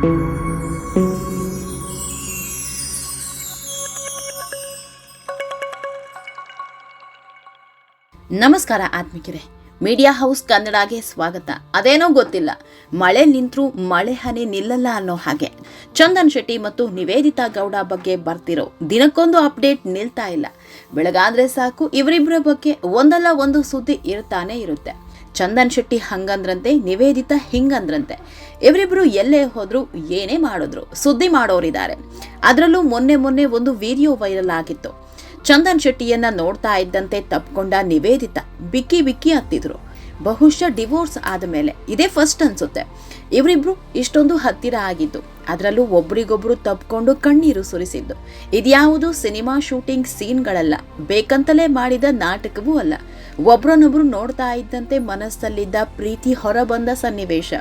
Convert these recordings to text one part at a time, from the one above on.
ನಮಸ್ಕಾರ ಆತ್ಮಿಕರೇ. Media house ಕನ್ನಡಗೆ ಸ್ವಾಗತ. ಅದೇನೋ ಗೊತ್ತಿಲ್ಲ. ಮಳೆ ನಿಂತರೂ ಮಳೆ ಹನಿ ನಿಲ್ಲಲ್ಲ ಅನ್ನೋ ಹಾಗೆ. ಚಂದನ್ ಶೆಟ್ಟಿ ಮತ್ತು ನಿವೇದಿತಾ ಗೌಡ ಬಗ್ಗೆ ಬರ್ತಿರೋ ದಿನಕ್ಕೊಂದು ಅಪ್ಡೇಟ್ ನಿಲ್ತಾ ಇಲ್ಲ. ಬೆಳಗಾದ್ರೆ ಸಾಕು ಇವರಿಬ್ಬರ ಬಗ್ಗೆ ಒಂದಲ್ಲ ಒಂದು ಸುದ್ದಿ ಇರ್ತಾನೆ ಇರುತ್ತೆ. ಚಂದನ್ ಶೆಟ್ಟಿ ಹಂಗಂದ್ರಂತೆ, ನಿವೇದಿತ ಹಿಂಗಂದ್ರಂತೆ. ಇವರಿಬ್ರು ಎಲ್ಲೇ ಹೋದ್ರು ಏನೇ ಮಾಡಿದ್ರು, ಸುದ್ದಿ ಮಾಡೋರಿದ್ದಾರೆ. ಅದರಲ್ಲೂ ಮೊನ್ನೆ ಮೊನ್ನೆ ಒಂದು ವಿಡಿಯೋ ವೈರಲ್ ಆಗಿತ್ತು. ಚಂದನ್ ಶೆಟ್ಟಿಯನ್ನ ನೋಡ್ತಾ ಇದ್ದಂತೆ ತಪ್ಕೊಂಡ ನಿವೇದಿತ, ಬಿಕ್ಕಿ ಬಿಕ್ಕಿ ಹತ್ತಿದ್ರು. ಬಹುಶಃ ಡಿವೋರ್ಸ್ ಆದ ಮೇಲೆ ಇದೇ ಫಸ್ಟ್ ಅನ್ಸುತ್ತೆ. ಇವರಿಬ್ರು ಇಷ್ಟೊಂದು ಹತ್ತಿರ ಆಗಿದ್ದು, ಅದರಲ್ಲೂ ಒಬ್ರಿಗೊಬ್ರು ತಪ್ಕೊಂಡು ಕಣ್ಣೀರು ಸುರಿಸಿದ್ದು. ಇದ್ಯಾವುದು ಸಿನಿಮಾ ಶೂಟಿಂಗ್ ಸೀನ್ಗಳಲ್ಲ, ಬೇಕಂತಲೇ ಮಾಡಿದ ನಾಟಕವೂ ಅಲ್ಲ. ಒಬ್ರನ್ನೊಬ್ರು ನೋಡ್ತಾ ಇದ್ದಂತೆ ಮನಸ್ಸಲ್ಲಿದ್ದ ಪ್ರೀತಿ ಹೊರಬಂದ ಸನ್ನಿವೇಶ.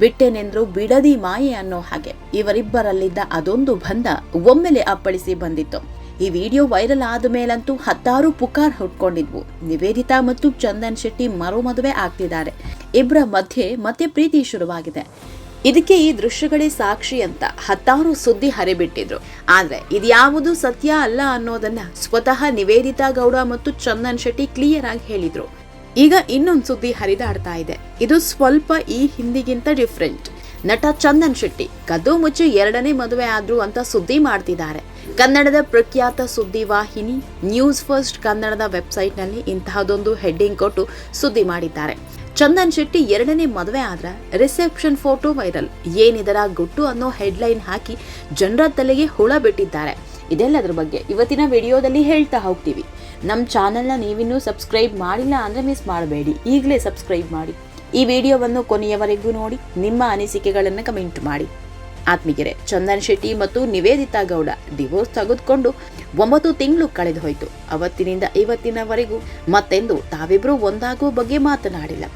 ಬಿಟ್ಟೆನೆಂದ್ರು ಬಿಡದಿ ಮಾಯೆ ಅನ್ನೋ ಹಾಗೆ. ಇವರಿಬ್ಬರಲ್ಲಿದ್ದ ಅದೊಂದು ಬಂಧ ಒಮ್ಮೆಲೆ ಅಪ್ಪಳಿಸಿ ಬಂದಿತ್ತು. ಈ ವಿಡಿಯೋ ವೈರಲ್ ಆದ ಮೇಲಂತೂ ಹತ್ತಾರು ಪುಕಾರ್ ಹುಟ್ಕೊಂಡಿದ್ವು ನಿವೇದಿತಾ ಮತ್ತು ಚಂದನ್ ಶೆಟ್ಟಿ ಮರು ಮದುವೆ ಆಗ್ತಿದ್ದಾರೆ. ಇಬ್ಬರ ಮಧ್ಯೆ ಮತ್ತೆ ಪ್ರೀತಿ ಶುರುವಾಗಿದೆ. ಇದಕ್ಕೆ ಈ ದೃಶ್ಯಗಳೇ ಸಾಕ್ಷಿ ಅಂತ ಹತ್ತಾರು ಸುದ್ದಿ ಹರಿಬಿಟ್ಟಿದ್ರು. ಆದ್ರೆ ಇದ್ಯಾವುದು ಸತ್ಯ ಅಲ್ಲ ಅನ್ನೋದನ್ನ ಸ್ವತಃ ನಿವೇದಿತಾ ಗೌಡ ಮತ್ತು ಚಂದನ್ ಶೆಟ್ಟಿ ಕ್ಲಿಯರ್ ಆಗಿ ಹೇಳಿದ್ರು. ಈಗ ಇನ್ನೊಂದು ಸುದ್ದಿ ಹರಿದಾಡ್ತಾ ಇದೆ. ಇದು ಸ್ವಲ್ಪ ಈ ಹಿಂದಿಗಿಂತ ಡಿಫ್ರೆಂಟ್ ನಟ ಚಂದನ್ ಶೆಟ್ಟಿ ಕದ್ದು ಮುಚ್ಚಿ ಎರಡನೇ ಮದುವೆ ಆದ್ರು ಅಂತ ಸುದ್ದಿ ಮಾಡ್ತಿದ್ದಾರೆ. ಕನ್ನಡದ ಪ್ರಖ್ಯಾತ ಸುದ್ದಿ ವಾಹಿನಿ ನ್ಯೂಸ್ ಫಸ್ಟ್ ಕನ್ನಡದ ವೆಬ್ಸೈಟ್ನಲ್ಲಿ ಇಂತಹದೊಂದು ಹೆಡ್ಡಿಂಗ್ ಕೊಟ್ಟು ಸುದ್ದಿ ಮಾಡಿದ್ದಾರೆ. ಚಂದನ್ ಶೆಟ್ಟಿ ಎರಡನೇ ಮದುವೆ ಆದ್ರ ರಿಸೆಪ್ಷನ್ ಫೋಟೋ ವೈರಲ್. ಏನಿದರ ಗುಟ್ಟು ಅನ್ನೋ ಹೆಡ್ಲೈನ್ ಹಾಕಿ ಜನರ ತಲೆಗೆ ಹುಳ ಬಿಟ್ಟಿದ್ದಾರೆ. ಇದೆಲ್ಲದರ ಬಗ್ಗೆ ಇವತ್ತಿನ ವಿಡಿಯೋದಲ್ಲಿ ಹೇಳ್ತಾ ಹೋಗ್ತೀವಿ. ನಮ್ಮ ಚಾನೆಲ್ನ ನೀವಿನ್ನೂ ಸಬ್ಸ್ಕ್ರೈಬ್ ಮಾಡಿಲ್ಲ ಅಂದರೆ ಮಿಸ್ ಮಾಡಬೇಡಿ. ಈಗಲೇ ಸಬ್ಸ್ಕ್ರೈಬ್ ಮಾಡಿ. ಈ ವಿಡಿಯೋವನ್ನು ಕೊನೆಯವರೆಗೂ ನೋಡಿ, ನಿಮ್ಮ ಅನಿಸಿಕೆಗಳನ್ನು ಕಮೆಂಟ್ ಮಾಡಿ. ಆತ್ಮಿಗೆರೆ ಚಂದನ್ ಶೆಟ್ಟಿ ಮತ್ತು ನಿವೇದಿತಾ ಗೌಡ ಡಿವೋರ್ಸ್ ತೆಗೆದುಕೊಂಡು ಒಂಬತ್ತು ತಿಂಗಳು ಕಳೆದು ಹೋಯಿತು. ಅವತ್ತಿನಿಂದ ಇವತ್ತಿನವರೆಗೂ ಮತ್ತೆಂದು ತಾವಿಬ್ರು ಒಂದಾಗುವ ಬಗ್ಗೆ ಮಾತನಾಡಿಲ್ಲ.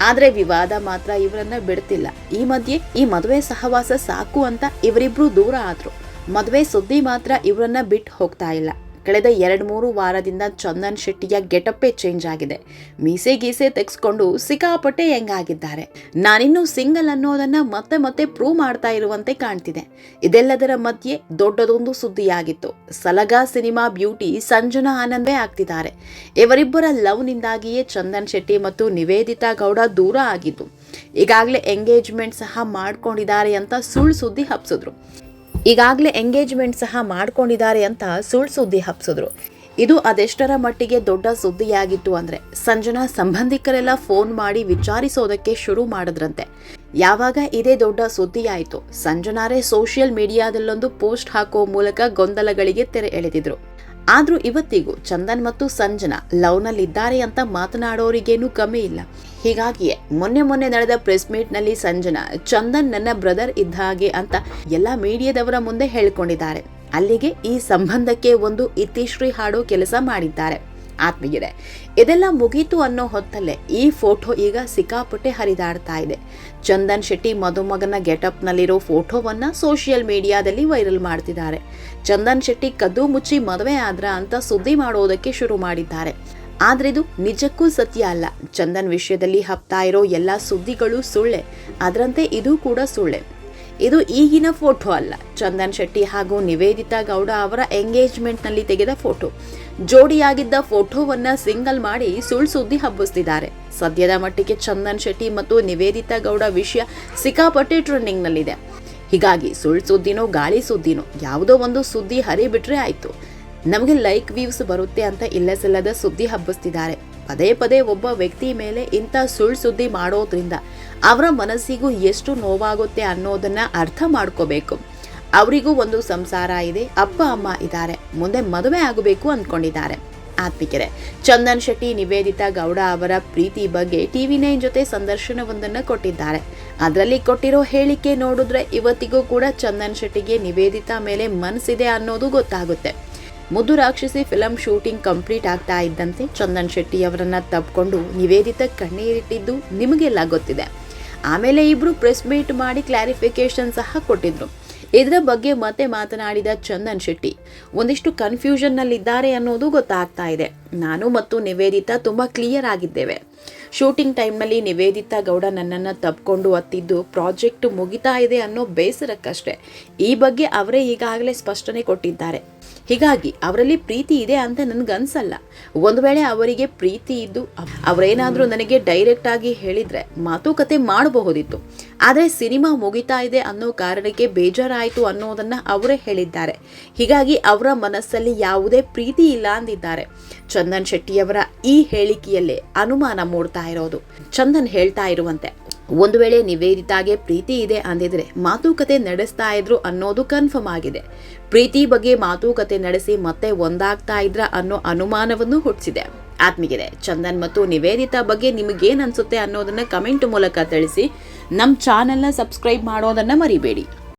ಆದ್ರೆ ವಿವಾದ ಮಾತ್ರ ಇವರನ್ನ ಬಿಡ್ತಿಲ್ಲ. ಈ ಮಧ್ಯೆ ಈ ಮದುವೆ ಸಹವಾಸ ಸಾಕು ಅಂತ ಇವರಿಬ್ರು ದೂರ ಆದ್ರು. ಮದುವೆ ಸುದ್ದಿ ಮಾತ್ರ ಇವರನ್ನ ಬಿಟ್ಟು ಹೋಗ್ತಾ ಇಲ್ಲ. ಕಳೆದ ಎರಡು ಮೂರು ವಾರದಿಂದ ಚಂದನ್ ಶೆಟ್ಟಿಯ ಗೆಟಪ್ಪೇ ಚೇಂಜ್ ಆಗಿದೆ. ಮೀಸೆ ಗೀಸೆ ತೆಗೆಸ್ಕೊಂಡು ಸಿಕ್ಕಾಪಟ್ಟೆ ಹೆಂಗಾಗಿದ್ದಾರೆ ನಾನಿನ್ನೂ ಸಿಂಗಲ್ ಅನ್ನೋದನ್ನ ಮತ್ತೆ ಮತ್ತೆ ಪ್ರೂವ್ ಮಾಡ್ತಾ ಇರುವಂತೆ ಕಾಣ್ತಿದೆ. ಇದೆಲ್ಲದರ ಮಧ್ಯೆ ದೊಡ್ಡದೊಂದು ಸುದ್ದಿಯಾಗಿತ್ತು. ಸಲಗಾ ಸಿನಿಮಾ ಬ್ಯೂಟಿ ಸಂಜನಾ ಆನಂದೇ ಆಗ್ತಿದ್ದಾರೆ. ಇವರಿಬ್ಬರ ಲವ್ನಿಂದಾಗಿಯೇ ಚಂದನ್ ಶೆಟ್ಟಿ ಮತ್ತು ನಿವೇದಿತಾ ಗೌಡ ದೂರ ಆಗಿದ್ದು, ಈಗಾಗಲೇ ಎಂಗೇಜ್ಮೆಂಟ್ ಸಹ ಮಾಡ್ಕೊಂಡಿದ್ದಾರೆ ಅಂತ ಸುಳ್ಳು ಸುದ್ದಿ ಹಬ್ಸಿದ್ರು. ಈಗಾಗಲೇ ಎಂಗೇಜ್ಮೆಂಟ್ ಸಹ ಮಾಡ್ಕೊಂಡಿದ್ದಾರೆ ಅಂತ ಸುಳ್ಳು ಸುದ್ದಿ ಹಬ್ಸಿದ್ರು. ಇದು ಅದೆಷ್ಟರ ಮಟ್ಟಿಗೆ ದೊಡ್ಡ ಸುದ್ದಿಯಾಗಿತ್ತು ಅಂದ್ರೆ ಸಂಜನಾ ಸಂಬಂಧಿಕರೆಲ್ಲ ಫೋನ್ ಮಾಡಿ ವಿಚಾರಿಸೋದಕ್ಕೆ ಶುರು ಮಾಡಿದ್ರಂತೆ. ಯಾವಾಗ ಇದೇ ದೊಡ್ಡ ಸುದ್ದಿಯಾಯಿತು, ಸಂಜನಾರೇ ಸೋಷಿಯಲ್ ಮೀಡಿಯಾದಲ್ಲೊಂದು ಪೋಸ್ಟ್ ಹಾಕೋ ಮೂಲಕ ಗೊಂದಲಗಳಿಗೆ ತೆರೆ ಎಳೆದಿದ್ರು. ಆದ್ರೂ ಇವತ್ತಿಗೂ ಚಂದನ್ ಮತ್ತು ಸಂಜನಾ ಲವ್ನಲ್ಲಿದ್ದಾರೆ ಅಂತ ಮಾತನಾಡೋರಿಗೇನು ಕಮ್ಮಿ ಇಲ್ಲ. ಹೀಗಾಗಿಯೇ ಮೊನ್ನೆ ಮೊನ್ನೆ ನಡೆದ ಪ್ರೆಸ್ ಮೀಟ್ನಲ್ಲಿ ಸಂಜನಾ, ಚಂದನ್ ನನ್ನ ಬ್ರದರ್ ಇದ್ದ ಹಾಗೆ ಅಂತ ಎಲ್ಲ ಮೀಡಿಯಾದವರ ಮುಂದೆ ಹೇಳ್ಕೊಂಡಿದ್ದಾರೆ. ಅಲ್ಲಿಗೆ ಈ ಸಂಬಂಧಕ್ಕೆ ಒಂದು ಇತಿಶ್ರೀ ಹಾಡೋ ಕೆಲಸ ಮಾಡಿದ್ದಾರೆ. ಆತ್ಮೀಯರೇ, ಇದೆಲ್ಲ ಮುಗೀತು ಅನ್ನೋ ಹೊತ್ತಲ್ಲೇ ಈ ಫೋಟೋ ಈಗ ಸಿಕ್ಕಾಪಟ್ಟೆ ಹರಿದಾಡ್ತಾ ಇದೆ. ಚಂದನ್ ಶೆಟ್ಟಿ ಮದುಮಗನ ಗೆಟಪ್ನಲ್ಲಿರೋ ಫೋಟೋವನ್ನ ಸೋಷಿಯಲ್ ಮೀಡಿಯಾದಲ್ಲಿ ವೈರಲ್ ಮಾಡ್ತಿದ್ದಾರೆ. ಚಂದನ್ ಶೆಟ್ಟಿ ಕದ್ದು ಮುಚ್ಚಿ ಮದುವೆ ಆದ್ರ ಅಂತ ಸುದ್ದಿ ಮಾಡೋದಕ್ಕೆ ಶುರು ಮಾಡಿದ್ದಾರೆ. ಆದ್ರೆ ಇದು ನಿಜಕ್ಕೂ ಸತ್ಯ ಅಲ್ಲ. ಚಂದನ್ ವಿಷಯದಲ್ಲಿ ಹಪ್ತಾ ಇರೋ ಎಲ್ಲ ಸುದ್ದಿಗಳು ಸುಳ್ಳೆ. ಅದರಂತೆ ಇದು ಕೂಡ ಸುಳ್ಳೆ. ಇದು ಈಗಿನ ಫೋಟೋ ಅಲ್ಲ. ಚಂದನ್ ಶೆಟ್ಟಿ ಹಾಗೂ ನಿವೇದಿತಾ ಗೌಡ ಅವರ ಎಂಗೇಜ್ಮೆಂಟ್ನಲ್ಲಿ ತೆಗೆದ ಫೋಟೋ. ಜೋಡಿಯಾಗಿದ್ದ ಫೋಟೋವನ್ನ ಸಿಂಗಲ್ ಮಾಡಿ ಸುಳ್ ಸುದ್ದಿ ಹಬ್ಬಿಸ್ತಿದ್ದಾರೆ. ಸದ್ಯದ ಮಟ್ಟಿಗೆ ಚಂದನ್ ಶೆಟ್ಟಿ ಮತ್ತು ನಿವೇದಿತಾ ಗೌಡ ವಿಷಯ ಸಿಕ್ಕಾಪಟ್ಟೆ ಟ್ರೆಂಡಿಂಗ್ನಲ್ಲಿದೆ. ಹೀಗಾಗಿ ಸುಳ್ ಸುದ್ದಿನೋ ಗಾಳಿ ಸುದ್ದಿನೋ ಯಾವುದೋ ಒಂದು ಸುದ್ದಿ ಹರಿಬಿಟ್ರೆ ಆಯ್ತು. ನಮಗೆ ಲೈಕ್ ವ್ಯೂಸ್ ಬರುತ್ತೆ ಅಂತ ಇಲ್ಲಸಲ್ಲದ ಸುದ್ದಿ ಹಬ್ಬಿಸ್ತಿದ್ದಾರೆ. ಪದೇ ಪದೇ ಒಬ್ಬ ವ್ಯಕ್ತಿ ಮೇಲೆ ಇಂಥ ಸುಳ್ ಸುದ್ದಿ ಮಾಡೋದ್ರಿಂದ ಅವರ ಮನಸ್ಸಿಗೂ ಎಷ್ಟು ನೋವಾಗುತ್ತೆ ಅನ್ನೋದನ್ನ ಅರ್ಥ ಮಾಡ್ಕೋಬೇಕು. ಅವರಿಗೂ ಒಂದು ಸಂಸಾರ ಇದೆ, ಅಪ್ಪ, ಅಮ್ಮ ಇದ್ದಾರೆ. ಮುಂದೆ ಮದುವೆ ಆಗಬೇಕು ಅಂದ್ಕೊಂಡಿದ್ದಾರೆ ಆತ್ಮಿಕರೆ, ಚಂದನ್ ಶೆಟ್ಟಿ, ನಿವೇದಿತಾ ಗೌಡ ಅವರ ಪ್ರೀತಿ ಬಗ್ಗೆ ಟಿವಿ ನೈನ್ ಜೊತೆ ಸಂದರ್ಶನವೊಂದನ್ನು ಕೊಟ್ಟಿದ್ದಾರೆ. ಅದರಲ್ಲಿ ಕೊಟ್ಟಿರೋ ಹೇಳಿಕೆ ನೋಡಿದ್ರೆ ಇವತ್ತಿಗೂ ಕೂಡ ಚಂದನ್ ಶೆಟ್ಟಿಗೆ ನಿವೇದಿತಾ ಮೇಲೆ ಮನಸ್ಸಿದೆ ಅನ್ನೋದು ಗೊತ್ತಾಗುತ್ತೆ. ಮುದ್ದು ರಾಕ್ಷಸಿ ಫಿಲಂ ಶೂಟಿಂಗ್ ಕಂಪ್ಲೀಟ್ ಆಗ್ತಾ ಇದ್ದಂತೆ ಚಂದನ್ ಶೆಟ್ಟಿ ಅವರನ್ನ ತಪ್ಕೊಂಡು ನಿವೇದಿತ ಕಣ್ಣೀರಿಟ್ಟಿದ್ದು ನಿಮಗೆಲ್ಲ ಗೊತ್ತಿದೆ. ಆಮೇಲೆ ಇಬ್ರು ಪ್ರೆಸ್ ಮೀಟ್ ಮಾಡಿ ಕ್ಲಾರಿಫಿಕೇಶನ್ ಸಹ ಕೊಟ್ಟಿದ್ರು. ಇದರ ಬಗ್ಗೆ ಮತ್ತೆ ಮಾತನಾಡಿದ ಚಂದನ್ ಶೆಟ್ಟಿ, ಒಂದಿಷ್ಟು ಕನ್ಫ್ಯೂಷನ್ನಲ್ಲಿದ್ದಾರೆ ಅನ್ನೋದು ಗೊತ್ತಾಗ್ತಾ ಇದೆ. ನಾನು ಮತ್ತು ನಿವೇದಿತಾ ತುಂಬ ಕ್ಲಿಯರ್ ಆಗಿದ್ದೇವೆ. ಶೂಟಿಂಗ್ ಟೈಮ್ನಲ್ಲಿ ನಿವೇದಿತಾ ಗೌಡ ನನ್ನನ್ನು ತಪ್ಕೊಂಡು ಹತ್ತಿದ್ದು ಪ್ರಾಜೆಕ್ಟ್ ಮುಗಿತಾ ಇದೆ ಅನ್ನೋ ಬೇಸರಕ್ಕಷ್ಟೇ. ಈ ಬಗ್ಗೆ ಅವರೇ ಈಗಾಗಲೇ ಸ್ಪಷ್ಟನೆ ಕೊಟ್ಟಿದ್ದಾರೆ. ಹೀಗಾಗಿ ಅವರಲ್ಲಿ ಪ್ರೀತಿ ಇದೆ ಅಂತ ನನಗನ್ಸಲ್ಲ. ಒಂದು ವೇಳೆ ಅವರಿಗೆ ಪ್ರೀತಿ ಇದ್ದು ಅವರೇನಾದರೂ ನನಗೆ ಡೈರೆಕ್ಟ್ ಆಗಿ ಹೇಳಿದ್ರೆ ಮಾತುಕತೆ ಮಾಡಬಹುದಿತ್ತು. ಆದರೆ ಸಿನಿಮಾ ಮುಗಿತಾ ಇದೆ ಅನ್ನೋ ಕಾರಣಕ್ಕೆ ಬೇಜಾರಾಯಿತು ಅನ್ನೋದನ್ನ ಅವರೇ ಹೇಳಿದ್ದಾರೆ. ಹೀಗಾಗಿ ಅವರ ಮನಸ್ಸಲ್ಲಿ ಯಾವುದೇ ಪ್ರೀತಿ ಇಲ್ಲ ಅಂದಿದ್ದಾರೆ. ಚಂದನ್ ಶೆಟ್ಟಿಯವರ ಈ ಹೇಳಿಕೆಯಲ್ಲೇ ಅನುಮಾನ ಮೂಡ್ತಾ ಇರೋದು. ಚಂದನ್ ಹೇಳ್ತಾ ಇರುವಂತೆ ಒಂದು ವೇಳೆ ನಿವೇದಿತಾಗೆ ಪ್ರೀತಿ ಇದೆ ಅಂದಿದ್ರೆ ಮಾತುಕತೆ ನಡೆಸ್ತಾ ಇದ್ರು ಅನ್ನೋದು ಕನ್ಫರ್ಮ್ ಆಗಿದೆ. ಪ್ರೀತಿ ಬಗ್ಗೆ ಮಾತುಕತೆ ನಡೆಸಿ ಮತ್ತೆ ಒಂದಾಗ್ತಾ ಇದ್ರ ಅನ್ನೋ ಅನುಮಾನವನ್ನು ಹುಟ್ಟಿಸಿದೆ ಆತ್ಮಿಗಿದೆ ಚಂದನ್ ಮತ್ತು ನಿವೇದಿತಾ ಬಗ್ಗೆ ನಿಮಗೇನ್ ಅನ್ಸುತ್ತೆ ಅನ್ನೋದನ್ನ ಕಮೆಂಟ್ ಮೂಲಕ ತಿಳಿಸಿ. ನಮ್ಮ ಚಾನೆಲ್ನ ಸಬ್ಸ್ಕ್ರೈಬ್ ಮಾಡೋದನ್ನ ಮರಿಬೇಡಿ.